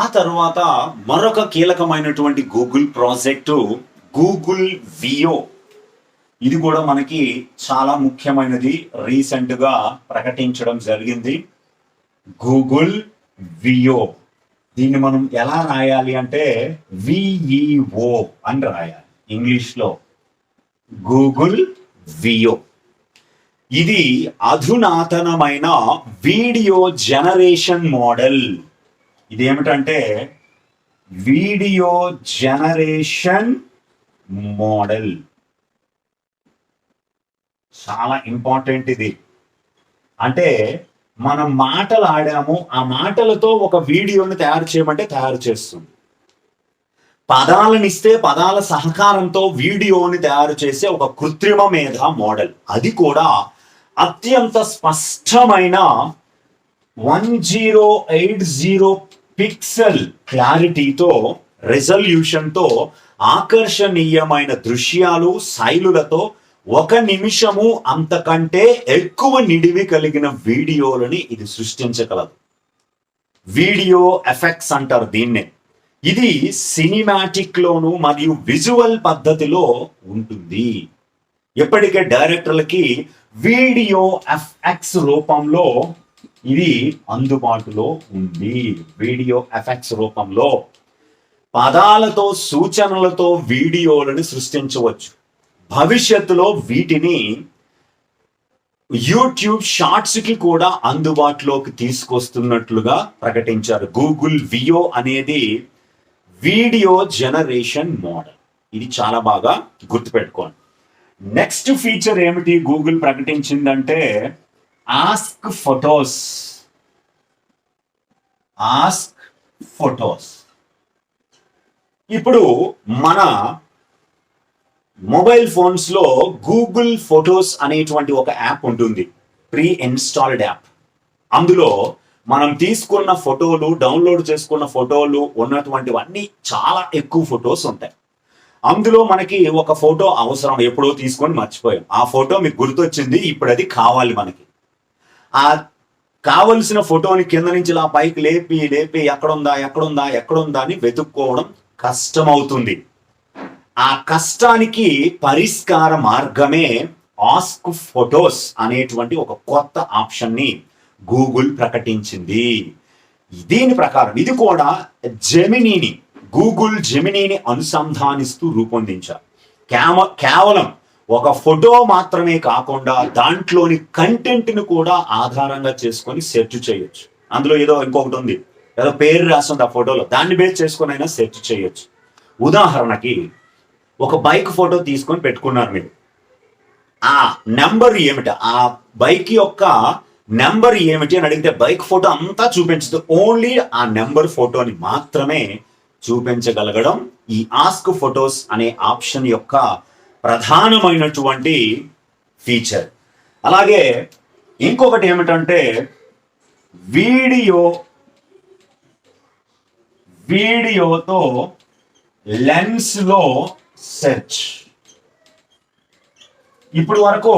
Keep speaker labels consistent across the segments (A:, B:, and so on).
A: ఆ తర్వాత మరొక కీలకమైనటువంటి గూగుల్ ప్రాజెక్టు గూగుల్ వియో. ఇది కూడా మనకి చాలా ముఖ్యమైనది. రీసెంట్గా ప్రకటించడం జరిగింది. Google Veo. దీన్ని మనం ఎలా రాయాలి అంటే విఈఓ అని రాయాలి ఇంగ్లీష్లో. Google Veo. ఇది అధునాతనమైన వీడియో జనరేషన్ మోడల్. ఇది ఏమిటంటే వీడియో జనరేషన్ మోడల్. చాలా ఇంపార్టెంట్ ఇది. అంటే మనం మాటలు ఆడాము ఆ మాటలతో ఒక వీడియోని తయారు చేయమంటే తయారు చేస్తుంది. పదాలను ఇస్తే పదాల సహకారంతో వీడియోని తయారు చేసే ఒక కృత్రిమ మేధ మోడల్. అది కూడా అత్యంత స్పష్టమైన one zero eight zero pixel క్లారిటీతో రెజల్యూషన్తో ఆకర్షణీయమైన దృశ్యాలు శైలులతో ఒక నిమిషము అంతకంటే ఎక్కువ నిడివి కలిగిన వీడియోలని ఇది సృష్టించగలదు. వీడియో ఎఫెక్ట్స్ అంటారు దీన్నే. ఇది సినిమాటిక్లోను మరియు విజువల్ పద్ధతిలో ఉంటుంది. ఇప్పటికే డైరెక్టర్లకి వీడియో ఎఫ్ఎక్స్ రూపంలో ఇది అందుబాటులో ఉంది. వీడియో ఎఫెక్ట్స్ రూపంలో పదాలతో సూచనలతో వీడియోలను సృష్టించవచ్చు. భవిష్యత్తులో వీటిని యూట్యూబ్ షార్ట్స్కి కూడా అందుబాటులోకి తీసుకొస్తున్నట్లుగా ప్రకటించారు. గూగుల్ వియో అనేది వీడియో జనరేషన్ మోడల్. ఇది చాలా బాగా గుర్తుపెట్టుకోండి. నెక్స్ట్ ఫీచర్ ఏమిటి? గూగుల్ ప్రకటించిందంటే ఆస్క్ ఫొటోస్ ఆస్క్ ఫొటోస్ ఇప్పుడు మన మొబైల్ ఫోన్స్లో గూగుల్ ఫొటోస్ అనేటువంటి ఒక యాప్ ఉంటుంది. ప్రీ ఇన్స్టాల్డ్ యాప్ అందులో మనం తీసుకున్న ఫోటోలు డౌన్లోడ్ చేసుకున్న ఫోటోలు ఉన్నటువంటివన్నీ చాలా ఎక్కువ ఫొటోస్ ఉంటాయి. అందులో మనకి ఒక ఫోటో అవసరం. ఎప్పుడో తీసుకొని మర్చిపోయాం. ఆ ఫోటో మీకు గుర్తొచ్చింది. ఇప్పుడు అది కావాలి మనకి. ఆ కావలసిన ఫోటోని కింద నుంచి ఇలా పైకి లేపి లేపి ఎక్కడుందా ఎక్కడుందా ఎక్కడుందా అని వెతుక్కోవడం కష్టమవుతుంది. ఆ కష్టానికి పరిష్కార మార్గమే ఆస్క్ ఫొటోస్ అనేటువంటి ఒక కొత్త ఆప్షన్ని గూగుల్ ప్రకటించింది. దీని ప్రకారం ఇది కూడా జెమినీని గూగుల్ జెమినీని అనుసంధానిస్తూ రూపొందించారు. కేవ కేవలం ఒక ఫోటో మాత్రమే కాకుండా దాంట్లోని కంటెంట్ని కూడా ఆధారంగా చేసుకొని సెర్చ్ చేయొచ్చు. అందులో ఏదో ఇంకొకటి ఉంది. ఏదో పేరు రాస్తుంది ఆ ఫోటోలో. దాన్ని బేస్ చేసుకొని అయినా సెర్చ్ చేయొచ్చు. ఉదాహరణకి ఒక బైక్ ఫోటో తీసుకొని పెట్టుకున్నారు మీరు. ఆ నెంబర్ ఏమిటి? ఆ బైక్ యొక్క నెంబర్ ఏమిటి అని అడిగితే బైక్ ఫోటో అంతా చూపించదు. ఓన్లీ ఆ నెంబర్ ఫోటోని మాత్రమే చూపించగలగడం ఈ ఆస్క్ ఫొటోస్ అనే ఆప్షన్ యొక్క ప్రధానమైనటువంటి ఫీచర్ అలాగే ఇంకొకటి ఏమిటంటే వీడియో వీడియోతో లెన్స్లో సెర్చ్. ఇప్పుడు వరకు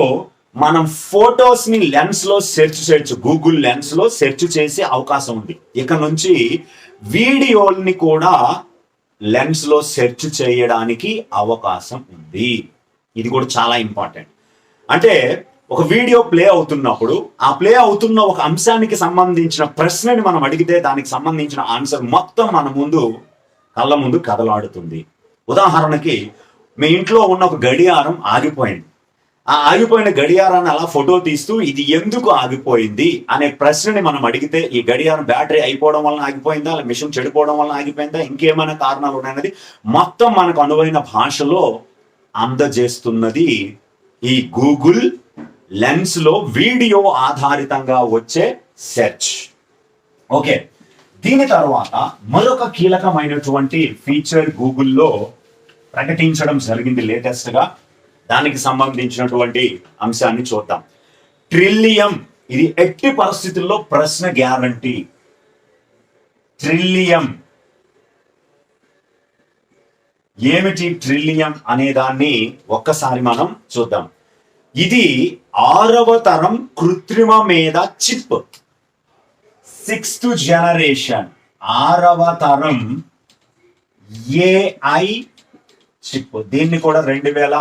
A: మనం ఫొటోస్ని లెన్స్లో సెర్చ్ చేయొచ్చు. గూగుల్ లెన్స్లో సెర్చ్ చేసే అవకాశం ఉంది. ఇక నుంచి వీడియోల్ని కూడా లెన్స్లో సెర్చ్ చేయడానికి అవకాశం ఉంది. ఇది కూడా చాలా ఇంపార్టెంట్ అంటే ఒక వీడియో ప్లే అవుతున్నప్పుడు ఆ ప్లే అవుతున్న ఒక అంశానికి సంబంధించిన ప్రశ్నని మనం అడిగితే దానికి సంబంధించిన ఆన్సర్ మొత్తం మన ముందు కళ్ళ ముందు కదలాడుతుంది. ఉదాహరణకి మీ ఇంట్లో ఉన్న ఒక గడియారం ఆగిపోయింది. ఆ ఆగిపోయిన గడియారాన్ని అలా ఫోటో తీస్తూ ఇది ఎందుకు ఆగిపోయింది అనే ప్రశ్నని మనం అడిగితే ఈ గడియారం బ్యాటరీ అయిపోవడం వలన ఆగిపోయిందా? లేదా మిషన్ చెడిపోవడం వలన ఆగిపోయిందా? ఇంకేమైనా కారణాలు ఉన్నాయన్నది మొత్తం మనకు అనువైన భాషలో అందజేస్తున్నది ఈ గూగుల్ లెన్స్లో వీడియో ఆధారితంగా వచ్చే సెర్చ్. ఓకే. దీని తర్వాత మరొక కీలకమైనటువంటి ఫీచర్ గూగుల్లో ప్రకటించడం జరిగింది లేటెస్ట్గా దానికి సంబంధించినటువంటి అంశాన్ని చూద్దాం. ట్రిలియం ఇది ఎట్టి పరిస్థితుల్లో ప్రశ్న గ్యారంటీ. ట్రిలియం. ఏమిటి ట్రిలియం అనే దాన్ని ఒక్కసారి మనం చూద్దాం. ఇది ఆరవ తరం కృత్రిమ మీద చిప్. Sixth generation. ఆరవ తరం ఏఐ చిప్ దీన్ని కూడా రెండు వేల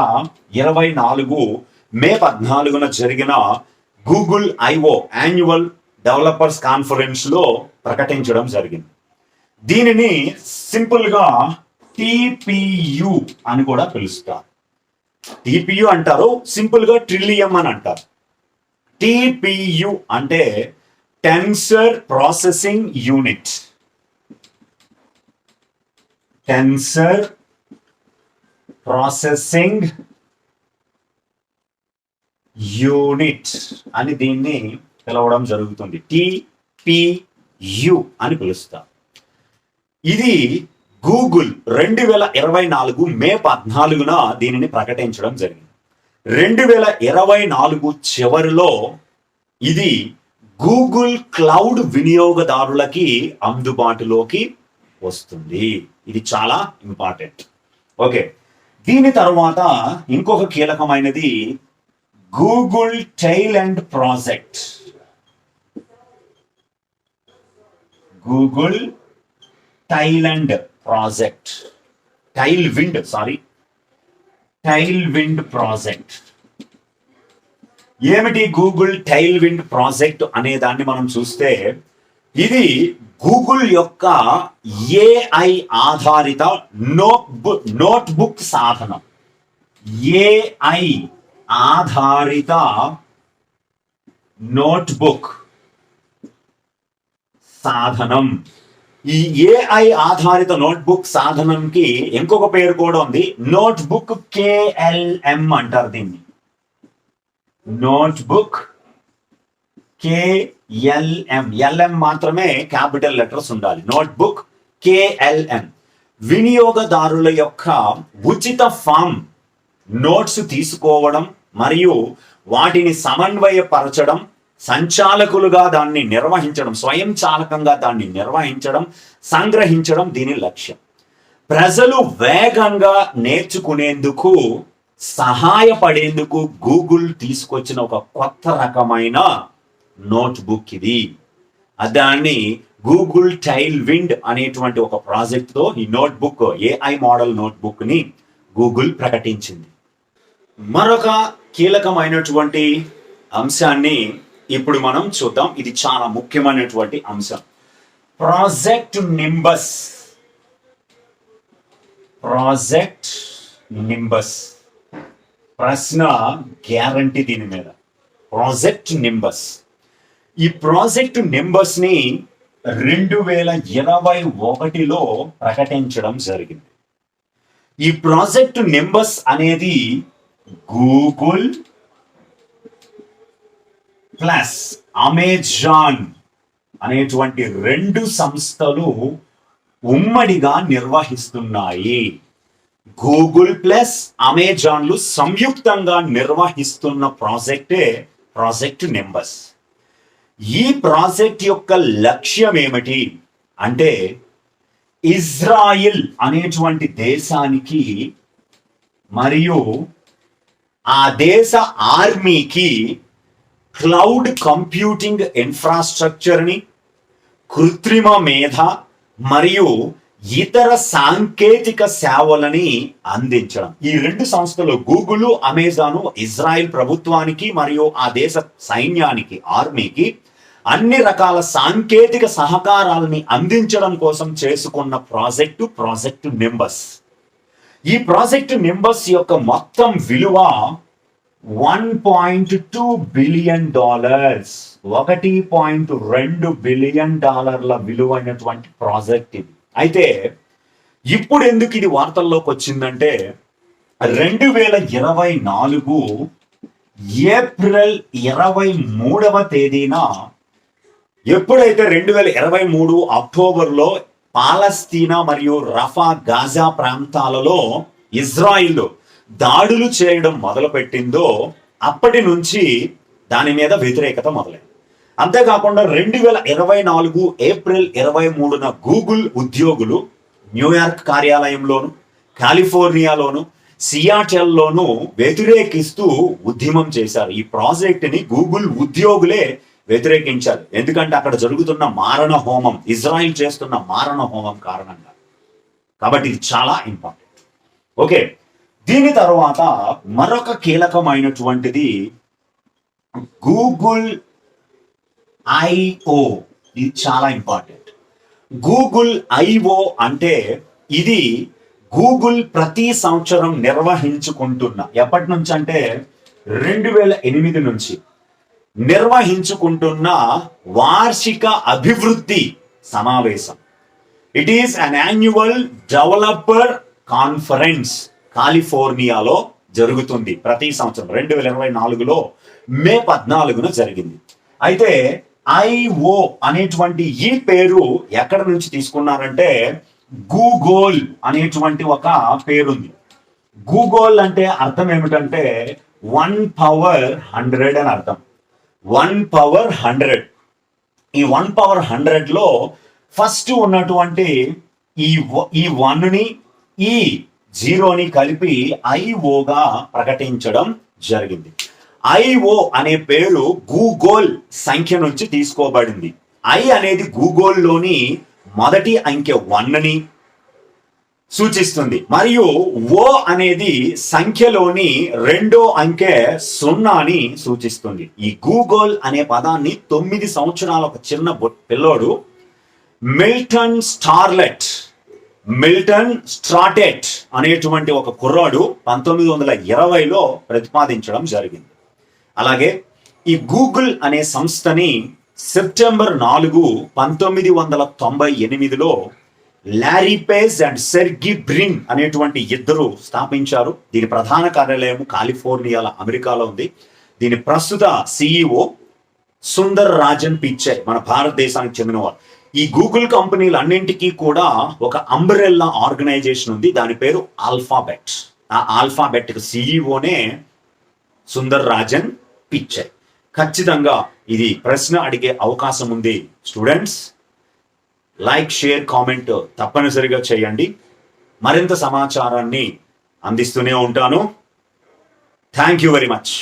A: ఇరవై నాలుగు మే పద్నాలుగున జరిగిన గూగుల్ ఐఓ యాన్యువల్ డెవలపర్స్ కాన్ఫరెన్స్లో ప్రకటించడం జరిగింది. దీనిని సింపుల్గా టిపియు అని కూడా పిలుస్తారు. టిపియు అంటారు సింపుల్గా ట్రిలియం అని అంటారు. టిపియు అంటే tensor processing unit. Tensor processing unit అని దీన్ని పిలవడం జరుగుతుంది. టిపియు అని పిలుస్తారు ఇది గూగుల్ రెండు వేల ఇరవై నాలుగు మే పద్నాలుగున దీనిని ప్రకటించడం జరిగింది. రెండు వేల ఇరవై నాలుగు చివరిలో ఇది గూగుల్ క్లౌడ్ వినియోగదారులకి అందుబాటులోకి వస్తుంది. ఇది చాలా ఇంపార్టెంట్. ఓకే. దీని తర్వాత ఇంకొక కీలకమైనది Google tail and project Google టైలండ్ project tailwind sorry tailwind project ఏమిటి గూగుల్ టైల్ విండ్ ప్రాజెక్ట్ అనే దాన్ని మనం చూస్తే ఇది గూగుల్ యొక్క ఏఐ ఆధారిత నోట్బుక్ నోట్బుక్ సాధనం. ఏఐ ఆధారిత నోట్బుక్ సాధనం. ఈ ఏఐ ఆధారిత నోట్బుక్ సాధనంకి ఇంకొక పేరు కూడా ఉంది. నోట్బుక్ కేఎల్ఎం అంటారు దీన్ని. నోట్బుక్ కేఎల్ఎం ఎల్ఎం మాత్రమే క్యాపిటల్ లెటర్స్ ఉండాలి. నోట్బుక్ కేఎల్ఎం వినియోగదారుల యొక్క ఉచిత ఫామ్ నోట్స్ తీసుకోవడం మరియు వాటిని సమన్వయపరచడం సంచాలకులుగా దాన్ని నిర్వహించడం స్వయంచాలకంగా దాన్ని నిర్వహించడం సంగ్రహించడం దీని లక్ష్యం. ప్రజలు వేగంగా నేర్చుకునేందుకు సహాయపడేందుకు గూగుల్ తీసుకొచ్చిన ఒక కొత్త రకమైన నోట్బుక్ ఇది. దాన్ని గూగుల్ టైల్ విండ్ అనేటువంటి ఒక ప్రాజెక్ట్తో ఈ నోట్బుక్ ఏఐ మోడల్ నోట్బుక్ని గూగుల్ ప్రకటించింది. మరొక కీలకమైనటువంటి అంశాన్ని ఇప్పుడు మనం చూద్దాం. ఇది చాలా ముఖ్యమైనటువంటి అంశం. ప్రాజెక్ట్ నింబస్ ప్రాజెక్ట్ నింబస్ ప్రశ్న గ్యారంటీ దీని మీద. ప్రాజెక్ట్ నింబస్ ఈ ప్రాజెక్ట్ నెంబర్స్ని రెండు వేల ఇరవై ఒకటిలో ప్రకటించడం జరిగింది. ఈ ప్రాజెక్ట్ నెంబర్స్ అనేది గూగుల్ ప్లస్ అమెజాన్ అనేటువంటి రెండు సంస్థలు ఉమ్మడిగా నిర్వహిస్తున్నాయి. గూగుల్ ప్లస్ అమెజాన్లు సంయుక్తంగా నిర్వహిస్తున్న ప్రాజెక్టే ప్రాజెక్ట్ నెంబర్స్. ఈ ప్రాజెక్ట్ యొక్క లక్ష్యం ఏమిటి? అంటే ఇజ్రాయిల్ అనేటువంటి దేశానికి మరియు ఆ దేశ ఆర్మీకి క్లౌడ్ కంప్యూటింగ్ ఇన్ఫ్రాస్ట్రక్చర్ని కృత్రిమ మేధ మరియు ఇతర సాంకేతిక సేవలని అందించడం. ఈ రెండు సంస్థలు గూగుల్ అమెజాన్ ఇజ్రాయెల్ ప్రభుత్వానికి మరియు ఆ దేశ సైన్యానికి ఆర్మీకి అన్ని రకాల సాంకేతిక సహకారాలని అందించడం కోసం చేసుకున్న ప్రాజెక్టు ప్రాజెక్టు నెంబర్స్ ఈ ప్రాజెక్టు నెంబర్స్ యొక్క మొత్తం విలువ one point two billion dollars. ఒకటి పాయింట్ రెండు బిలియన్ డాలర్ల విలువైనటువంటి ప్రాజెక్ట్ ఇది. అయితే ఇప్పుడు ఎందుకు ఇది వార్తల్లోకి వచ్చిందంటే రెండు వేల ఇరవై నాలుగు ఏప్రిల్ ఇరవై మూడవ తేదీన ఎప్పుడైతే రెండు వేల ఇరవై మూడు అక్టోబర్లో పాలస్తీనా మరియు రఫా గాజా ప్రాంతాలలో ఇజ్రాయిల్ దాడులు చేయడం మొదలుపెట్టిందో అప్పటి నుంచి దాని మీద వ్యతిరేకత మొదలైంది. అంతేకాకుండా రెండు వేల ఇరవై నాలుగు ఏప్రిల్ ఇరవై మూడున గూగుల్ ఉద్యోగులు న్యూయార్క్ కార్యాలయంలోను కాలిఫోర్నియాలోను సియాటెల్లోను వ్యతిరేకిస్తూ ఉద్యమం చేశారు. ఈ ప్రాజెక్టుని గూగుల్ ఉద్యోగులే వ్యతిరేకించారు ఎందుకంటే అక్కడ జరుగుతున్న మారణ హోమం ఇజ్రాయిల్ చేస్తున్న మారణ హోమం కారణంగా. కాబట్టి ఇది చాలా ఇంపార్టెంట్. ఓకే. దీని తర్వాత మరొక కీలకమైనటువంటిది గూగుల్ ఐఓ. ఇది చాలా ఇంపార్టెంట్. గూగుల్ ఐఓ అంటే ఇది గూగుల్ ప్రతి సంవత్సరం నిర్వహించుకుంటున్న ఎప్పటి నుంచి అంటే రెండు వేల ఎనిమిది నుంచి నిర్వహించుకుంటున్న వార్షిక అభివృద్ధి సమావేశం. It is an annual developer conference కాలిఫోర్నియాలో జరుగుతుంది. ప్రతి సంవత్సరం రెండు వేల ఇరవై నాలుగులో మే పద్నాలుగున జరిగింది. అయితే ఐఓ అనేటువంటి ఈ పేరు ఎక్కడ నుంచి తీసుకున్నారంటే గూగోల్ అనేటువంటి ఒక పేరుంది. గూగోల్ అంటే అర్థం ఏమిటంటే వన్ పవర్ హండ్రెడ్ అని అర్థం. One power hundred. ఈ వన్ పవర్ హండ్రెడ్లో ఫస్ట్ ఉన్నటువంటి ఈ ఈ వన్ని ఈ జీరోని కలిపి ఐఓగా ప్రకటించడం జరిగింది. ఐఓ అనే పేరు గూగోల్ సంఖ్య నుంచి తీసుకోబడింది. ఐ అనేది గూగోల్లోని మొదటి అంకె వన్ని సూచిస్తుంది. మరియు ఓ అనేది సంఖ్యలోని రెండో అంకె సున్నాని సూచిస్తుంది. ఈ గూగుల్ అనే పదాన్ని తొమ్మిది సంవత్సరాల ఒక చిన్న పిల్లోడు మిల్టన్ స్టార్లెట్ మిల్టన్ స్ట్రాటెట్ అనేటువంటి ఒక కుర్రాడు పంతొమ్మిది వందల ఇరవైలో ప్రతిపాదించడం జరిగింది. అలాగే ఈ గూగుల్ అనే సంస్థని సెప్టెంబర్ నాలుగు పంతొమ్మిది వందల తొంభై ఎనిమిదిలో Larry Page and Sergey Brin అనేటువంటి ఇద్దరు స్థాపించారు. దీని ప్రధాన కార్యాలయం కాలిఫోర్నియాల అమెరికాలో ఉంది. దీని ప్రస్తుత సిఇఓ సుందర్ రాజన్ పిచ్చే మన భారతదేశానికి చెందినవారు. ఈ గూగుల్ కంపెనీలు అన్నింటికీ కూడా ఒక అంబ్రెల్లా ఆర్గనైజేషన్ ఉంది. దాని పేరు ఆల్ఫాబెట్. ఆ ఆల్ఫాబెట్ సిఇఓనే సుందర్ రాజన్ పిచ్చే. ఖచ్చితంగా ఇది ప్రశ్న అడిగే అవకాశం ఉంది స్టూడెంట్స్. లైక్ షేర్ కామెంట్ తప్పనిసరిగా చేయండి. మరింత సమాచారాన్ని అందిస్తూనే ఉంటాను. Thank you very much